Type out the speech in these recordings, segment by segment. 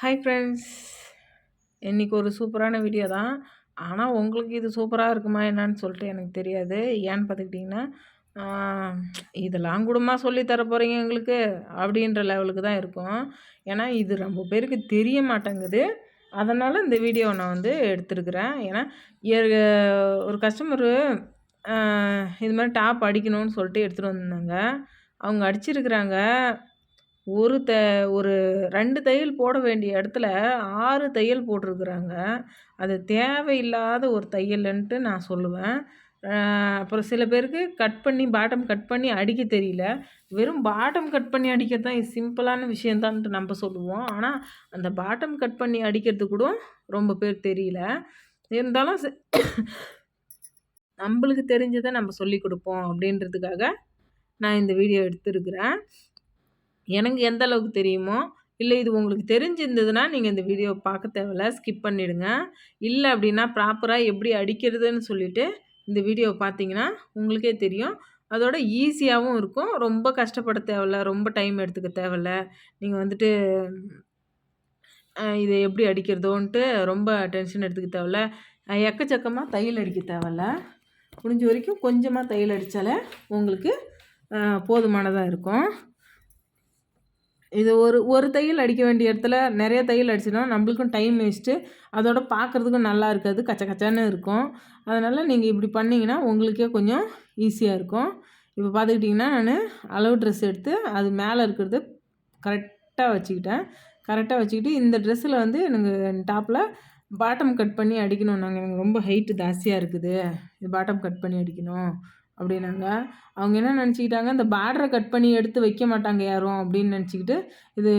Hi friends இன்றைக்கி ஒரு சூப்பரான வீடியோ தான். ஆனால் உங்களுக்கு இது சூப்பராக இருக்குமா என்னன்னு சொல்லிட்டு எனக்கு தெரியாது. ஏன்னு பார்த்துக்கிட்டிங்கன்னா இதெல்லாம் கூடமா சொல்லி தர போகிறீங்க எங்களுக்கு? அப்படின்ற லெவலுக்கு தான் இருக்கும். ஏன்னா இது ரொம்ப பேருக்கு தெரிய மாட்டேங்குது. அதனால் இந்த வீடியோவை நான் வந்து எடுத்துருக்குறேன். ஏன்னா ஒரு கஸ்டமரு இது மாதிரி டாப் அடிக்கணும்னு சொல்லிட்டு எடுத்துகிட்டு வந்தாங்க அவங்க அடிச்சிருக்கிறாங்க. ஒரு த ஒரு ரெண்டு தையல் போட வேண்டிய இடத்துல ஆறு தையல் போட்டிருக்குறாங்க. அது தேவையில்லாத ஒரு தையல்ன்ட்டு நான் சொல்லுவேன். அப்புறம் சில பேருக்கு கட் பண்ணி பாட்டம் கட் பண்ணி அடிக்க தெரியல. வெறும் பாட்டம் கட் பண்ணி அடிக்க தான் சிம்பிளான விஷயந்தான்ட்டு நம்ம சொல்லுவோம். ஆனால் அந்த பாட்டம் கட் பண்ணி அடிக்கிறது கூட ரொம்ப பேர் தெரியல. இருந்தாலும் நம்மளுக்கு தெரிஞ்சதை நம்ம சொல்லி கொடுப்போம் அப்படின்றதுக்காக நான் இந்த வீடியோ எடுத்துருக்குறேன். எனக்கு எந்த அளவுக்கு தெரியுமோ இல்லை இது உங்களுக்கு தெரிஞ்சிருந்ததுன்னா நீங்கள் இந்த வீடியோ பார்க்க தேவையில்ல ஸ்கிப் பண்ணிவிடுங்க இல்லை அப்படின்னா ப்ராப்பராக எப்படி அடிக்கிறதுன்னு சொல்லிவிட்டு இந்த வீடியோ பார்த்தீங்கன்னா உங்களுக்கே தெரியும். அதோட ஈஸியாகவும் இருக்கும். ரொம்ப கஷ்டப்பட தேவையில்ல ரொம்ப டைம் எடுத்துக்க தேவையில்ல. நீங்கள் வந்துட்டு இதை எப்படி அடிக்கிறதோன்ட்டு ரொம்ப டென்ஷன் எடுத்துக்க தேவையில்ல. எக்கச்சக்கமாக தையல் அடிக்க தேவையில்ல. முடிஞ்ச வரைக்கும் கொஞ்சமாக தையல் அடித்தாலே உங்களுக்கு போதுமானதாக இருக்கும். இது ஒரு ஒரு தையல் அடிக்க வேண்டிய இடத்துல நிறைய தையல் அடிச்சுனா நம்மளுக்கும் டைம் வேஸ்ட்டு அதோட பார்க்குறதுக்கும் நல்லா இருக்காது. கச்ச கச்சான்னு இருக்கும். அதனால் நீங்கள் இப்படி பண்ணிங்கன்னா உங்களுக்கே கொஞ்சம் ஈஸியாக இருக்கும். இப்போ பார்த்துக்கிட்டிங்கன்னா நான் அளவு ட்ரெஸ் எடுத்து அது மேலே இருக்கிறது கரெக்டாக வச்சுக்கிட்டேன். கரெக்டாக வச்சுக்கிட்டு இந்த ட்ரெஸ்ஸில் வந்து எனக்கு டாப்பில் பாட்டம் கட் பண்ணி அடிக்கணும். நாங்கள் எனக்கு ரொம்ப ஹைட்டு ஜாஸ்தியாக இருக்குது. இது பாட்டம் கட் பண்ணி அடிக்கணும். அப்படின்னாங்க. அவங்க என்ன நினச்சிக்கிட்டாங்க இந்த பார்டரை கட் பண்ணி எடுத்து வைக்க மாட்டாங்க யாரும் அப்படின்னு நினச்சிக்கிட்டு இது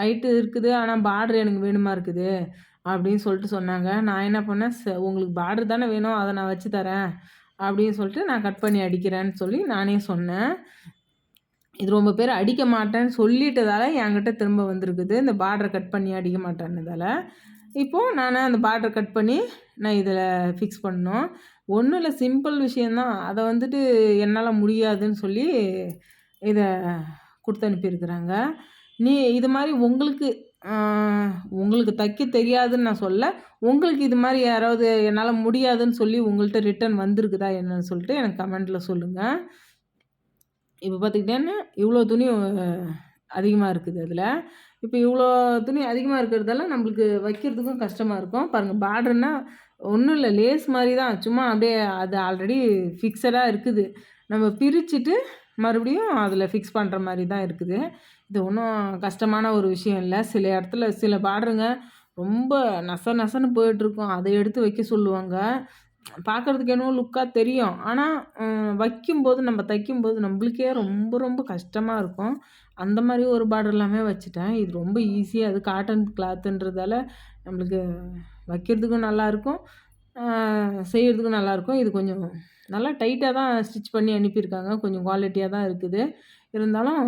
ஹைட்டு இருக்குது ஆனால் பார்டர் எனக்கு வேணுமா இருக்குது? அப்படின்னு சொல்லிட்டு சொன்னாங்க. நான் என்ன பண்ணேன் உங்களுக்கு பார்டர் தானே வேணும் அதை நான் வச்சு தரேன் அப்படின்னு சொல்லிட்டு நான் கட் பண்ணி அடிக்கிறேன்னு சொல்லி நானே சொன்னேன். இது ரொம்ப பேர் அடிக்க மாட்டேன்னு சொல்லிட்டதால் என்கிட்ட திரும்ப வந்திருக்குது. இந்த பார்டரை கட் பண்ணி அடிக்க மாட்டேன்னதால். இப்போது நான் அந்த பார்டர் கட் பண்ணி நான் இதில் ஃபிக்ஸ் பண்ணோம். ஒன்றும் இல்லை சிம்பிள் விஷயந்தான் அதை வந்துட்டு என்னால் முடியாதுன்னு சொல்லி இதை கொடுத்து அனுப்பியிருக்கிறாங்க. நீ இது மாதிரி உங்களுக்கு உங்களுக்கு தைக்க தெரியாதுன்னு நான் சொல்ல உங்களுக்கு இது மாதிரி யாராவது என்னால் முடியாதுன்னு சொல்லி உங்கள்கிட்ட ரிட்டன் வந்திருக்குதா என்னன்னு சொல்லிட்டு எனக்கு கமெண்ட்டில் சொல்லுங்கள் இப்போ பார்த்துக்கிட்டேன்னு இவ்வளோ துணி அதிகமாக இருக்குது அதில். இப்போ இவ்வளோ துணி அதிகமாக இருக்கிறதால நம்மளுக்கு வைக்கிறதுக்கும் கஷ்டமாக இருக்கும். பாருங்கள் பார்டர்னால் ஒன்றும் இல்லை லேஸ் மாதிரி தான். சும்மா அப்படியே அது ஆல்ரெடி ஃபிக்ஸடாக இருக்குது. நம்ம பிரிச்சுட்டு மறுபடியும் அதில் ஃபிக்ஸ் பண்ணுற மாதிரி தான் இருக்குது. இது ஒன்றும் கஷ்டமான ஒரு விஷயம் இல்லை. சில இடத்துல சில பாடுறங்க ரொம்ப நச நசன்னு போயிட்டுருக்கோம். அதை எடுத்து வைக்க சொல்லுவாங்க. பார்க்குறதுக்கு என்னவோ லுக்காக தெரியும். ஆனால் வைக்கும்போது நம்ம தைக்கும்போது நம்மளுக்கே ரொம்ப ரொம்ப கஷ்டமாக இருக்கும். அந்த மாதிரி ஒரு பார்டர் எல்லாமே வச்சுட்டேன். இது ரொம்ப ஈஸியாக அது காட்டன் கிளாத்துன்றதால நம்மளுக்கு வைக்கிறதுக்கும் நல்லாயிருக்கும். செய்கிறதுக்கும் நல்லாயிருக்கும். இது கொஞ்சம் நல்லா டைட்டாக தான் ஸ்டிச் பண்ணி அனுப்பியிருக்காங்க. கொஞ்சம் குவாலிட்டியாக தான் இருக்குது. இருந்தாலும்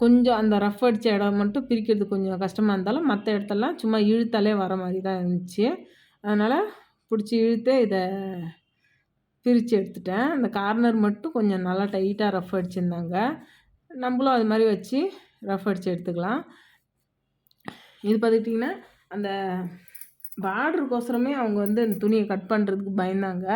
கொஞ்சம் அந்த ரஃப் அடித்த இடம் மட்டும் பிரிக்கிறது கொஞ்சம் கஷ்டமாக இருந்தாலும் மற்ற இடத்தெல்லாம் சும்மா இழுத்தாலே வர மாதிரி தான் இருந்துச்சு. அதனால் பிடிச்சி இழுத்து இதை பிரித்து எடுத்துட்டேன். அந்த கார்னர் மட்டும் கொஞ்சம் நல்லா டைட்டாக ரஃப் அடிச்சிருந்தாங்க. நம்மளும் அது மாதிரி வச்சு ரஃப் அடித்து எடுத்துக்கலாம். இது பார்த்துக்கிட்டிங்கன்னா அந்த பார்டருக்கோசரமே அவங்க வந்து அந்த துணியை கட் பண்ணுறதுக்கு பயந்தாங்க.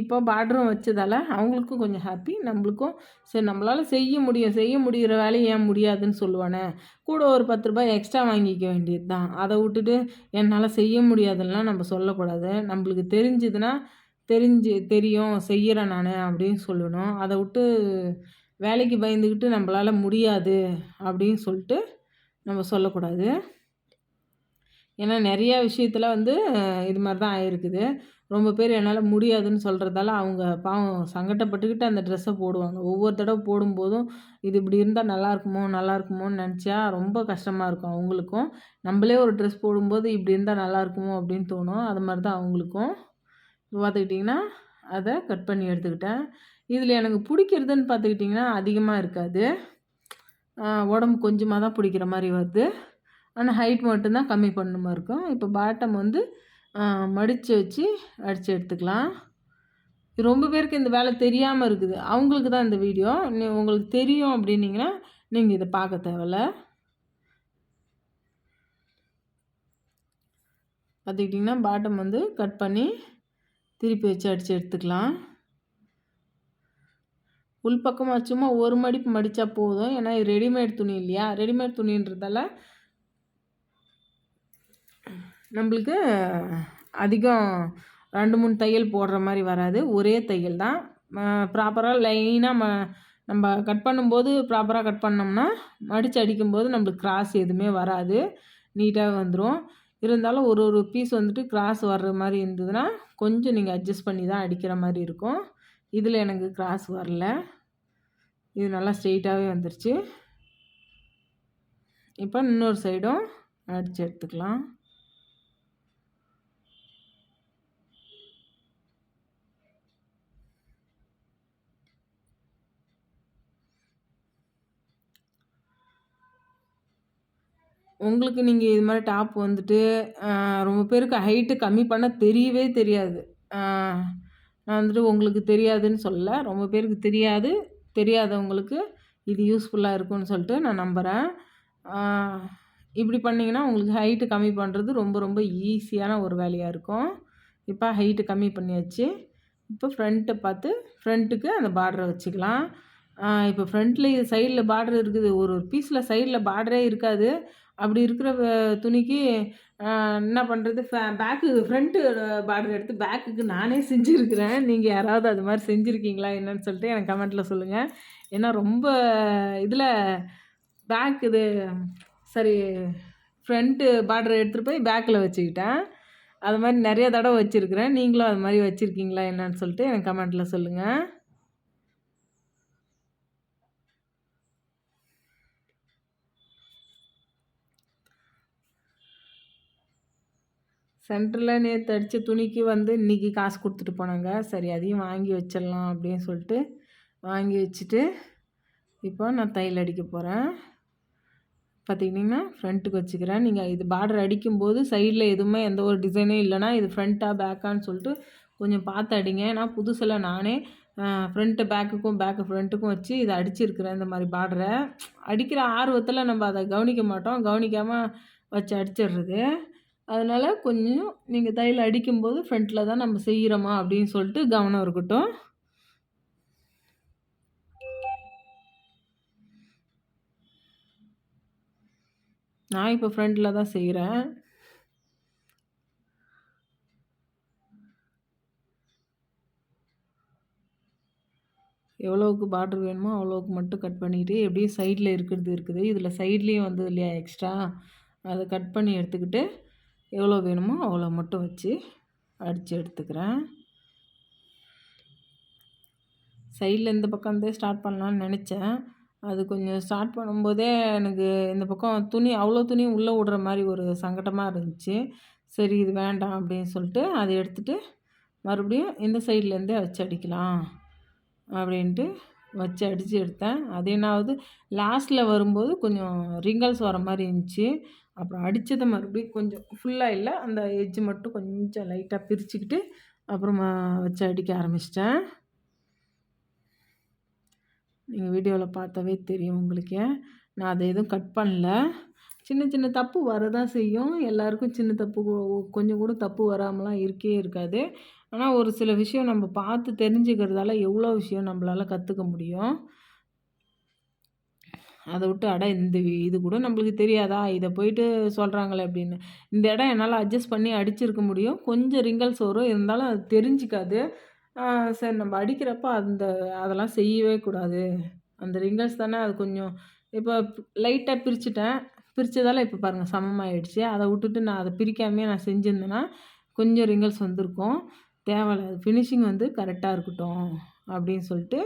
இப்போ பார்டரும் வச்சதால் அவங்களுக்கும் கொஞ்சம் ஹாப்பி நம்மளுக்கும் சரி நம்மளால் செய்ய முடியும் செய்ய முடிகிற வேலையை ஏன் முடியாதுன்னு சொல்லுவானே. கூட ஒரு பத்து ரூபாய் எக்ஸ்ட்ரா வாங்கிக்க வேண்டியது தான் அதை விட்டுட்டு என்னால் செய்ய முடியாதுலாம் நம்ம சொல்லக்கூடாது. நம்மளுக்கு தெரிஞ்சுதுன்னா தெரிஞ்சு தெரியும் செய்கிறேன் நான் அப்படின்னு சொல்லணும். அதை விட்டு வேலைக்கு பயந்துக்கிட்டு நம்மளால் முடியாது அப்படின்னு சொல்லிட்டு நம்ம சொல்லக்கூடாது. ஏன்னா நிறையா விஷயத்தில் வந்து இது மாதிரி தான் ஆயிருக்குது. ரொம்ப பேர் என்னால் முடியாதுன்னு சொல்கிறதால அவங்க பாவம் சங்கடப்பட்டுக்கிட்டு அந்த ட்ரெஸ்ஸை போடுவாங்க. ஒவ்வொரு தடவை போடும்போதும் இது இப்படி இருந்தால் நல்லாயிருக்குமோ நல்லாயிருக்குமோன்னு நினச்சா ரொம்ப கஷ்டமாக இருக்கும் அவங்களுக்கும். நம்மளே ஒரு ட்ரெஸ் போடும்போது இப்படி இருந்தால் நல்லாயிருக்குமோ அப்படின்னு தோணும். அது மாதிரி தான் அவங்களுக்கும். பார்த்துக்கிட்டிங்கன்னா அதை கட் பண்ணி எடுத்துக்கிட்டேன். இதில் எனக்கு பிடிக்கிறதுன்னு பார்த்துக்கிட்டிங்கன்னா அதிகமாக இருக்காது. உடம்பு கொஞ்சமாக தான் பிடிக்கிற மாதிரி வருது. ஆனால் ஹைட் மட்டும்தான் கம்மி பண்ணணுமா இருக்கும். இப்போ பாட்டம் வந்து மடித்து வச்சு அடித்து எடுத்துக்கலாம். ரொம்ப பேருக்கு இந்த வேலை தெரியாமல் இருக்குது. அவங்களுக்கு தான் இந்த வீடியோ நீ உங்களுக்கு தெரியும் அப்படின்னீங்கன்னா நீங்கள் இதை பார்க்க தேவையில்ல. பார்த்துக்கிட்டிங்கன்னா பாட்டம் வந்து கட் பண்ணி திருப்பி வச்சு அடித்து எடுத்துக்கலாம். உள்பக்கமாக சும்மா ஒரு மடிப்பு மடித்தா போதும். ஏன்னா இது ரெடிமேட் துணி இல்லையா? ரெடிமேட் துணின்றதால நம்மளுக்கு அதிகம் ரெண்டு மூணு தையல் போடுற மாதிரி வராது. ஒரே தையல் தான். ப்ராப்பராக லைனாக ம நம்ம கட் பண்ணும்போது ப்ராப்பராக கட் பண்ணோம்னா மடித்து அடிக்கும்போது நம்மளுக்கு கிராஸ் எதுவுமே வராது. நீட்டாக வந்துடும் இருந்தாலும் ஒரு ஒரு பீஸ் வந்துட்டு கிராஸ் வர்ற மாதிரி இருந்ததுன்னா கொஞ்சம் நீங்கள் அட்ஜஸ்ட் பண்ணி தான் அடிக்கிற மாதிரி இருக்கும். இதில் எனக்கு கிராஸ் வரல. இது நல்லா ஸ்ட்ரெயிட்டாகவே வந்துருச்சு. இப்போ இன்னொரு சைடும் அடித்து எடுத்துக்கலாம். உங்களுக்கு நீங்கள் இது மாதிரி டாப் வந்துட்டு ரொம்ப பேருக்கு ஹைட்டு கம்மி பண்ண தெரியவே தெரியாது. நான் வந்துட்டு உங்களுக்கு தெரியாதுன்னு சொல்லலை. ரொம்ப பேருக்கு தெரியாது. தெரியாதவங்களுக்கு இது யூஸ்ஃபுல்லாக இருக்கும்னு சொல்லிட்டு நான் நம்புகிறேன் இப்படி பண்ணிங்கன்னா உங்களுக்கு ஹைட்டு கம்மி பண்ணுறது ரொம்ப ரொம்ப ஈஸியான ஒரு வேலையாக இருக்கும். இப்போ ஹைட்டு கம்மி பண்ணியாச்சு. இப்போ ஃப்ரண்ட்டை பார்த்து ஃப்ரண்ட்டுக்கு அந்த பார்டரை வச்சுக்கலாம். இப்போ ஃப்ரண்ட்டில் சைடில் பார்டர் இருக்குது. ஒரு ஒரு பீஸில் சைடில் பார்டரே இருக்காது. அப்படி இருக்கிற துணிக்கு என்ன பண்ணுறது பேக்கு ஃப்ரண்ட்டு பார்டர் எடுத்து பேக்குக்கு நானே செஞ்சுருக்கிறேன். நீங்கள் யாராவது அது மாதிரி செஞ்சுருக்கீங்களா என்னன்னு சொல்லிட்டு எனக்கு கமெண்ட்டில் சொல்லுங்கள் ஏன்னா ரொம்ப இதில் பேக் இது சரி ஃப்ரண்ட்டு பார்டர் எடுத்துகிட்டு போய் பேக்கில் வச்சுக்கிட்டேன். அது மாதிரி நிறைய தடவை வச்சுருக்கிறேன். நீங்களும் அது மாதிரி வச்சுருக்கீங்களா என்னன்னு சொல்லிட்டு எனக்கு கமெண்ட்டில் சொல்லுங்கள் சென்டரில் நேற்று அடித்த துணிக்கு வந்து இன்றைக்கி காசு கொடுத்துட்டு போனாங்க. சரி அதையும் வாங்கி வச்சிடலாம் அப்படின்னு சொல்லிட்டு வாங்கி வச்சுட்டு இப்போ நான் தையல் அடிக்க போகிறேன் பார்த்திங்கன்னா ஃப்ரண்ட்டுக்கு வச்சுக்கிறேன். நீங்கள் இது பார்டர் அடிக்கும்போது சைடில் எதுவுமே எந்த ஒரு டிசைனும் இல்லைனா இது ஃப்ரண்ட்டாக பேக்கான்னு சொல்லிட்டு கொஞ்சம் பார்த்து அடிங்க. ஏன்னா புதுசில் நானே ஃப்ரண்ட்டு பேக்குக்கும் பேக்கு ஃப்ரண்ட்டுக்கும் வச்சு இதை அடிச்சிருக்கிறேன் இந்த மாதிரி பார்டரை. அடிக்கிற ஆர்வத்தில் நம்ம அதை கவனிக்க மாட்டோம். கவனிக்காமல் வச்சு அடிச்சிடுறது. அதனால் கொஞ்சம் நீங்கள் தையல் அடிக்கும்போது ஃப்ரண்ட்டில் தான் நம்ம செய்கிறோமா அப்படின்னு சொல்லிட்டு கவனம் இருக்கட்டும். நான் இப்போ ஃப்ரண்ட்டில் தான் செய்கிறேன் எவ்வளோவுக்கு பார்டர் வேணுமோ அவ்வளோவுக்கு மட்டும் கட் பண்ணிவிட்டு எப்படியும் சைடில் இருக்கிறது இருக்குது. இதில் சைட்லேயும் வந்தது இல்லையா எக்ஸ்ட்ரா அதை கட் பண்ணி எடுத்துக்கிட்டு எவ்வளோ வேணுமோ அவ்வளோ மட்டும் வச்சு அடித்து எடுத்துக்கிறேன். சைடில் இந்த பக்கம் வந்து ஸ்டார்ட் பண்ணலான்னு நினச்சேன். அது கொஞ்சம் ஸ்டார்ட் பண்ணும்போதே எனக்கு இந்த பக்கம் துணி அவ்வளோ துணி உள்ளே விடுற மாதிரி ஒரு சங்கடமாக இருந்துச்சு. சரி இது வேண்டாம் அப்படின்னு சொல்லிட்டு அதை எடுத்துகிட்டு மறுபடியும் இந்த சைட்லேருந்தே வச்சு அடிக்கலாம் அப்படின்ட்டு வச்சு அடித்து எடுத்தேன். அது என்னாவது லாஸ்ட்டில் வரும்போது கொஞ்சம் ரிங்கல்ஸ் வர மாதிரி இருந்துச்சு. அப்புறம் அடித்ததை மறுபடியும் கொஞ்சம் ஃபுல்லாக இல்லை அந்த எஜ்ஜு மட்டும் கொஞ்சம் லைட்டாக பிரிச்சுக்கிட்டு அப்புறமா வச்சு அடிக்க ஆரம்பிச்சிட்டேன். நீங்கள் வீடியோவில் பார்த்தாவே தெரியும் உங்களுக்கு. நான் அதை எதுவும் கட் பண்ணல. சின்ன சின்ன தப்பு வரதான் செய்யும். எல்லாருக்கும் சின்ன தப்பு கொஞ்சம் கூட தப்பு வராமலாம் இருக்கே இருக்காது. ஆனால் ஒரு சில விஷயம் நம்ம பார்த்து தெரிஞ்சுக்கிறதால எவ்வளோ விஷயம் நம்மளால் கற்றுக்க முடியும். அதை விட்டு அட இந்த இது கூட நம்மளுக்கு தெரியாதா? இதை போயிட்டு சொல்கிறாங்களே அப்படின்னு. இந்த இடம் என்னால் அட்ஜஸ்ட் பண்ணி அடிச்சிருக்க முடியும். கொஞ்சம் ரிங்கல்ஸ் வரும் இருந்தாலும் அது தெரிஞ்சிக்காது. சரி நம்ம அடிக்கிறப்ப அந்த அதெல்லாம் செய்யவே கூடாது. அந்த ரிங்கல்ஸ் தானே அது கொஞ்சம் இப்போ லைட்டாக பிரிச்சுட்டேன். பிரித்ததால் இப்போ பாருங்கள் சமமாகிடுச்சு அதை விட்டுட்டு நான் அதை பிரிக்காமே நான் செஞ்சுருந்தேன்னா கொஞ்சம் ரிங்கல்ஸ் வந்திருக்கும். தேவையில்ல ஃபினிஷிங் வந்து கரெக்டாக இருக்கட்டும் அப்படின்னு சொல்லிட்டு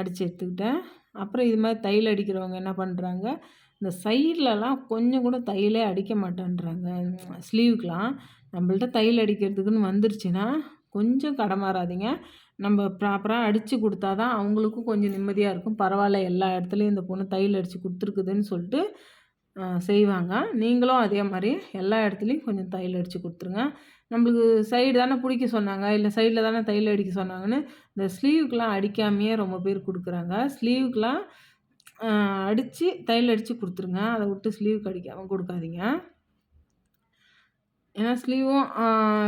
அடித்து எடுத்துக்கிட்டேன். அப்புறம் இது மாதிரி தையல் அடிக்கிறவங்க என்ன பண்ணுறாங்க இந்த சைட்லலாம் கொஞ்சம் கூட தையலே அடிக்க மாட்டேன்றாங்க. ஸ்லீவுக்கெலாம் நம்மள்ட்ட தையல் அடிக்கிறதுக்குன்னு வந்துருச்சுன்னா கொஞ்சம் கடமாறாதீங்க நம்ம ப்ராப்பராக அடித்து கொடுத்தா தான் அவங்களுக்கும் கொஞ்சம் நிம்மதியாக இருக்கும். பரவாயில்ல எல்லா இடத்துலையும் இந்த பொண்ணு தையல் அடித்து கொடுத்துருக்குதுன்னு சொல்லிட்டு செய்வாங்க. நீங்களும் அதே மாதிரி எல்லா இடத்துலையும் கொஞ்சம் தையல் அடித்து கொடுத்துருங்க. நம்மளுக்கு சைடு தானே பிடிக்க சொன்னாங்க இல்லை சைடில் தானே தையல் அடிக்க சொன்னாங்கன்னு இந்த ஸ்லீவுக்கெலாம் அடிக்காமையே ரொம்ப பேர் கொடுக்குறாங்க. ஸ்லீவுக்கெலாம் அடித்து தையல் அடித்து கொடுத்துருங்க. அதை விட்டு ஸ்லீவுக்கு அடிக்காமல் கொடுக்காதீங்க. ஏன்னா ஸ்லீவும்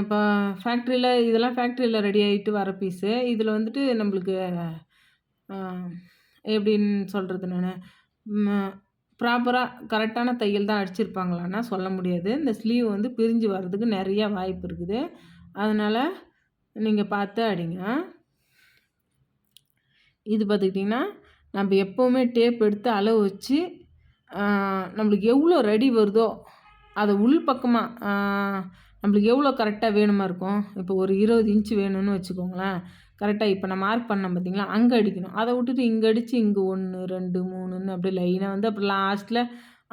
இப்போ ஃபேக்ட்ரியில் இதெல்லாம் ஃபேக்ட்ரியில் ரெடி ஆகிட்டு வர பீஸு இதில் வந்துட்டு நம்மளுக்கு எப்படின்னு சொல்கிறது நான்? ப்ராப்பராக கரெக்டான தையல் தான் அடிச்சிருப்பாங்களான்னா சொல்ல முடியாது. இந்த ஸ்லீவ் வந்து பிரிஞ்சு வர்றதுக்கு நிறையா வாய்ப்பு இருக்குது. அதனால் நீங்கள் பார்த்து அடிங்க. இது பார்த்துக்கிட்டிங்கன்னா நம்ம எப்போவுமே டேப் எடுத்து அளவு வச்சு நம்மளுக்கு எவ்வளோ ரெடி வருதோ அதை உள் பக்கமாக நம்மளுக்கு எவ்வளோ கரெக்டாக வேணுமா இருக்கும்? இப்போ ஒரு இருபது இன்ச்சு வேணும்னு வச்சுக்கோங்களேன். கரெக்டாக இப்போ நான் மார்க் பண்ணேன் பார்த்தீங்களா? அங்கே அடிக்கணும். அதை விட்டுட்டு இங்கே அடித்து இங்கே ஒன்று ரெண்டு மூணுன்னு அப்படியே லைனாக வந்து அப்புறம் லாஸ்ட்டில்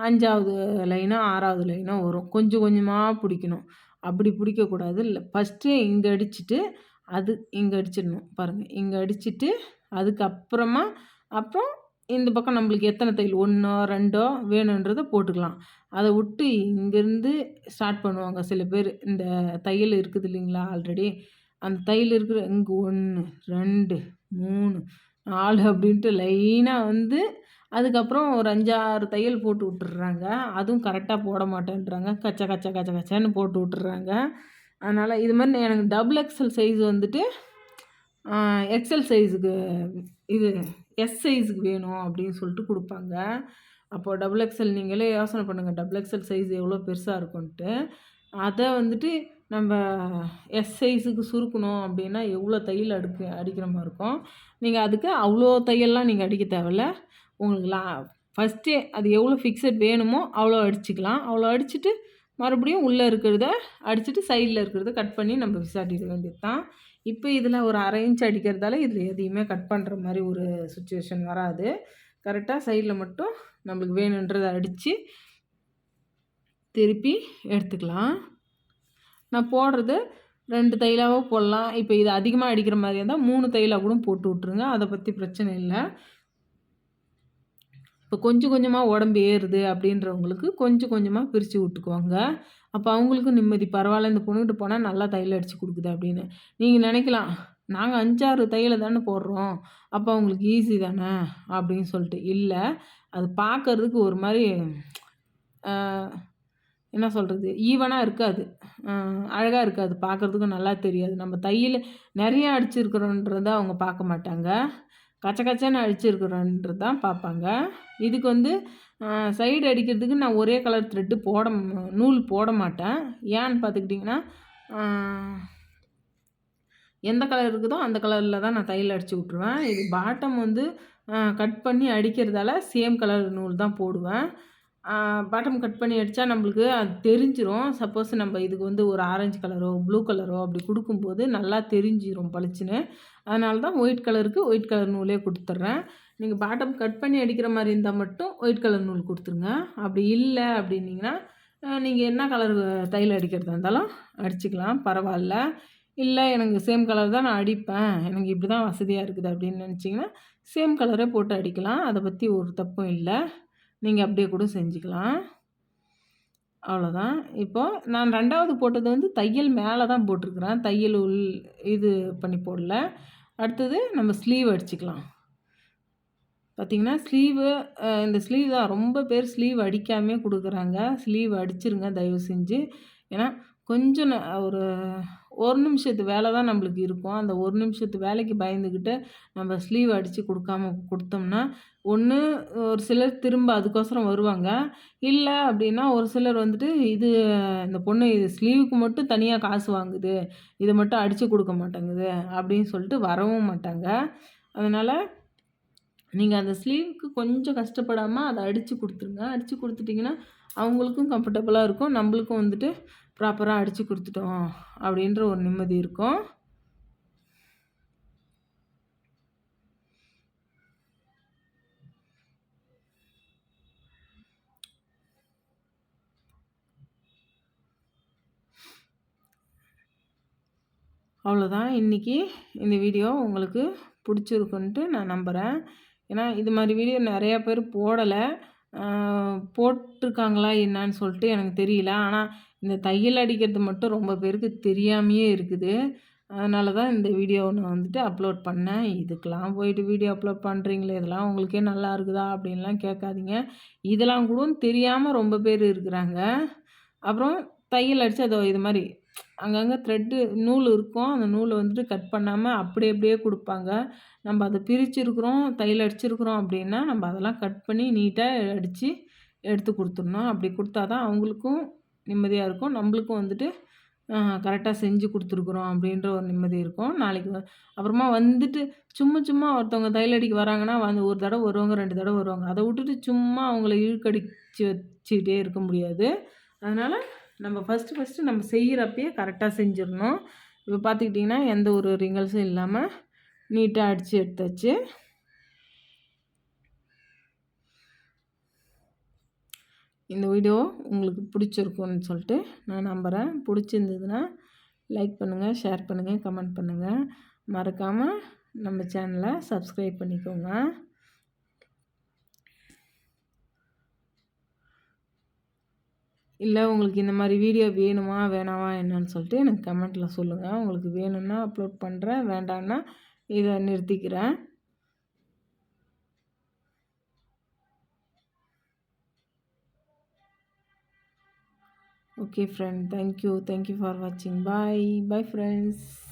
அஞ்சாவது லைனோ ஆறாவது லைனோ வரும். கொஞ்சம் கொஞ்சமாக பிடிக்கணும். அப்படி பிடிக்கக்கூடாது. இல்லை ஃபஸ்ட்டு இங்கே அடிச்சுட்டு அது இங்கே அடிச்சிடணும். பாருங்கள் இங்கே அடிச்சுட்டு அதுக்கப்புறமா அப்புறம் இந்த பக்கம் நம்மளுக்கு எத்தனை தையல்? ஒன்றோ ரெண்டோ வேணுன்றதை போட்டுக்கலாம். அதை விட்டு இங்கேருந்து ஸ்டார்ட் பண்ணுவாங்க சில பேர். இந்த தையல் இருக்குது இல்லைங்களா ஆல்ரெடி அந்த தையல் இருக்கிற இங்கே ஒன்று ரெண்டு மூணு நாலு அப்படின்ட்டு லைனாக வந்து அதுக்கப்புறம் ஒரு அஞ்சாறு தையல் போட்டு விட்டுறாங்க. அதுவும் கரெக்டாக போட மாட்டேன்றாங்க. கச்ச கச்ச கச்ச கச்சன்னு போட்டு விட்டுறாங்க. அதனால் இது மாதிரி எனக்கு டபுள் எக்ஸல் சைஸ் வந்துட்டு எக்ஸல் சைஸுக்கு இது எஸ் சைஸுக்கு வேணும் அப்படின்னு சொல்லிட்டு கொடுப்பாங்க. அப்போது டபுள் எக்ஸல் நீங்களே யோசனை பண்ணுங்கள் டபுள் எக்ஸல் சைஸ் எவ்வளோ பெருசாக இருக்கும்ன்ட்டு அதை வந்துட்டு நம்ம எஸ் சைஸுக்கு சுருக்கணும் அப்படின்னா எவ்வளோ தையல் அடுக்கு அடிக்கிற மாதிரி இருக்கும். நீங்கள் அதுக்கு அவ்வளோ தையல்லாம் நீங்கள் அடிக்க தேவையில்ல. உங்களுக்கு லா ஃபஸ்ட்டே அது எவ்வளோ ஃபிக்ஸட் வேணுமோ அவ்வளோ அடிச்சுக்கலாம். அவ்வளோ அடிச்சுட்டு மறுபடியும் உள்ளே இருக்கிறத அடிச்சுட்டு சைடில் இருக்கிறத கட் பண்ணி நம்ம விசாட்டிட வேண்டியது தான் இப்போ இதில் ஒரு அரை இன்ச் அடிக்கிறதால இதில் எதையுமே கட் பண்ணுற மாதிரி ஒரு சுச்சுவேஷன் வராது. கரெக்டாக சைடில் மட்டும் நம்மளுக்கு வேணுன்றதை அடித்து திருப்பி எடுத்துக்கலாம். நான் போடுறது ரெண்டு தைலாவோ போடலாம். இப்போ இது அதிகமாக அடிக்கிற மாதிரி இருந்தால் மூணு தையலாக கூட போட்டு விட்ருங்க அதை பற்றி பிரச்சனை இல்லை. இப்போ கொஞ்சம் கொஞ்சமாக உடம்பு ஏறுது அப்படின்றவங்களுக்கு கொஞ்சம் கொஞ்சமாக பிரித்து விட்டுக்குவாங்க அப்போ அவங்களுக்கும் நிம்மதி. பரவாயில்ல இந்த பொண்ணுக்கிட்ட போனால் நல்லா தையல் அடித்து கொடுக்குது அப்படின்னு. நீங்கள் நினைக்கலாம் நாங்கள் அஞ்சாறு தையலை தானே போடுறோம். அப்போ அவங்களுக்கு ஈஸி தானே? அப்படின்னு சொல்லிட்டு. இல்லை அது பார்க்கறதுக்கு ஒரு மாதிரி என்ன சொல்கிறது ஈவனாக இருக்காது. அழகாக இருக்காது. பார்க்குறதுக்கும் நல்லா தெரியாது. நம்ம தையல் நிறையா அடிச்சிருக்கிறோன்றத அவங்க பார்க்க மாட்டாங்க. கச்ச கச்சன்னு அடிச்சிருக்கிறோன்றது தான் பார்ப்பாங்க இதுக்கு வந்து சைடு அடிக்கிறதுக்கு நான் ஒரே கலர் த்ரெட்டு போட நூல் போட மாட்டேன். ஏன்னு பார்த்துக்கிட்டிங்கன்னா எந்த கலர் இருக்குதோ அந்த கலரில் தான் நான் தையல் அடித்து விட்ருவேன் இது பாட்டம் வந்து கட் பண்ணி அடிக்கிறதால சேம் கலர் நூல் தான் போடுவேன். பாட்டம் கட் பண்ணி அடித்தா நம்மளுக்கு அது தெரிஞ்சிரும். சப்போஸ் நம்ம இதுக்கு வந்து ஒரு ஆரஞ்சு கலரோ ப்ளூ கலரோ அப்படி கொடுக்கும்போது நல்லா தெரிஞ்சிரும் பளிச்சுன்னு. அதனால தான் ஒயிட் கலருக்கு ஒயிட் கலர் நூலே கொடுத்துட்றேன். நீங்கள் பாட்டம் கட் பண்ணி அடிக்கிற மாதிரி இருந்தால் மட்டும் ஒயிட் கலர் நூல் கொடுத்துருங்க. அப்படி இல்லை அப்படின்னிங்கன்னா நீங்கள் என்ன கலர் தையல் அடிக்கிறதா இருந்தாலும் அடிச்சுக்கலாம் பரவாயில்ல. இல்லை எனக்கு சேம் கலர் தான் நான் அடிப்பேன். எனக்கு இப்படி தான் வசதியாக இருக்குது அப்படின்னு நினச்சிங்கன்னா சேம் கலரே போட்டு அடிக்கலாம். அதை பற்றி ஒரு தப்பும் இல்லை. நீங்கள் அப்படியே கூட செஞ்சுக்கலாம். அவ்வளோதான் இப்போது நான் ரெண்டாவது போட்டது வந்து தையல் மேலே தான் போட்டிருக்கிறேன். தையல் உள் இது பண்ணி போடல. அடுத்தது நம்ம ஸ்லீவ் அடிச்சுக்கலாம். பார்த்திங்கன்னா ஸ்லீவு இந்த ஸ்லீவ் தான். ரொம்ப பேர் ஸ்லீவ் அடிக்காமே கொடுக்குறாங்க. ஸ்லீவ் அடிச்சிருங்க தயவு செஞ்சு. ஏன்னா கொஞ்சம் ஒரு ஒரு நிமிஷத்து வேலை தான் நம்மளுக்கு இருக்கும். அந்த ஒரு நிமிஷத்து வேலைக்கு பயந்துக்கிட்டு நம்ம ஸ்லீவ் அடித்து கொடுக்காம கொடுத்தோம்னா ஒன்று ஒரு சிலர் திரும்ப அதுக்கோசரம் வருவாங்க. இல்லை அப்படின்னா ஒரு சிலர் வந்துட்டு இது இந்த பொண்ணு இது ஸ்லீவுக்கு மட்டும் தனியாக காசு வாங்குது. இதை மட்டும் அடித்து கொடுக்க மாட்டேங்குது அப்படின்னு சொல்லிட்டு வரவும் மாட்டாங்க. அதனால் நீங்கள் அந்த ஸ்லீவுக்கு கொஞ்சம் கஷ்டப்படாமல் அதை அடித்து கொடுத்துருங்க. அடித்து கொடுத்துட்டிங்கன்னா அவங்களுக்கும் கம்ஃபர்டபுளாக இருக்கும். நம்மளுக்கும் வந்துட்டு ப்ராப்பராக அடித்து கொடுத்துட்டோம் அப்படின்ற ஒரு நிம்மதி இருக்கும். அவ்வளோதான் இன்றைக்கி இந்த வீடியோ உங்களுக்கு பிடிச்சிருக்குன்ட்டு நான் நம்புகிறேன் ஏன்னா இது மாதிரி வீடியோ நிறையா பேர் போடலை. போட்டிருக்காங்களா என்னான்னு சொல்லிட்டு எனக்கு தெரியல. ஆனால் இந்த தையல் அடிக்கிறது மட்டும் ரொம்ப பேருக்கு தெரியாமையே இருக்குது. அதனால தான் இந்த வீடியோ நான் வந்துட்டு அப்லோட் பண்ணேன். இதுக்கெலாம் போயிட்டு வீடியோ அப்லோட் பண்ணுறீங்களே இதெல்லாம் உங்களுக்கே நல்லா இருக்குதா அப்படின்லாம் கேட்காதீங்க. இதெல்லாம் கூட தெரியாமல் ரொம்ப பேர் இருக்கிறாங்க. அப்புறம் தையல் அடித்து அதை இது மாதிரி அங்கங்கே த்ரெட்டு நூல் இருக்கும். அந்த நூலை வந்துட்டு கட் பண்ணாமல் அப்படி அப்படியே கொடுப்பாங்க. நம்ம அதை பிரிச்சுருக்குறோம் தையல் அடிச்சிருக்கிறோம் அப்படின்னா நம்ம அதெல்லாம் கட் பண்ணி நீட்டாக அடித்து எடுத்து கொடுத்துடணும். அப்படி கொடுத்தா தான் அவங்களுக்கும் நிம்மதியாக இருக்கும். நம்மளுக்கும் வந்துட்டு கரெக்டாக செஞ்சு கொடுத்துருக்குறோம் அப்படின்ற ஒரு நிம்மதி இருக்கும். நாளைக்கு அப்புறமா வந்துட்டு சும்மா சும்மா ஒருத்தவங்க தையல் அடிக்க வராங்கன்னா வந்து ஒரு தடவை வருவாங்க ரெண்டு தடவை வருவாங்க. அதை விட்டுட்டு சும்மா அவங்கள இழுக்கடிச்சு வச்சுக்கிட்டே இருக்க முடியாது. அதனால் நம்ம ஃபஸ்ட்டு ஃபஸ்ட்டு நம்ம செய்கிறப்பயே கரெக்டாக செஞ்சிடணும். இப்போ பார்த்துக்கிட்டிங்கன்னா எந்த ஒரு ரிங்கல்ஸும் இல்லாமல் நீட்டாக அடித்து எடுத்தாச்சு. இந்த வீடியோ உங்களுக்கு பிடிச்சிருக்குன்னு சொல்லிட்டு நான் நம்புகிறேன் பிடிச்சிருந்ததுன்னா லைக் பண்ணுங்கள் ஷேர் பண்ணுங்கள் கமெண்ட் பண்ணுங்கள் மறக்காமல் நம்ம சேனலை சப்ஸ்கிரைப் பண்ணிக்கோங்க. இல்லை உங்களுக்கு இந்த மாதிரி வீடியோ வேணுமா வேணாமா என்னன்னு சொல்லிட்டு எனக்கு கமெண்ட்டில் சொல்லுங்கள் உங்களுக்கு வேணும்னா அப்லோட் பண்ணுறேன் வேண்டான்னா இதை நிறுத்திக்கிறேன். Okay friend. Thank you. Thank you for watching. Bye. Bye friends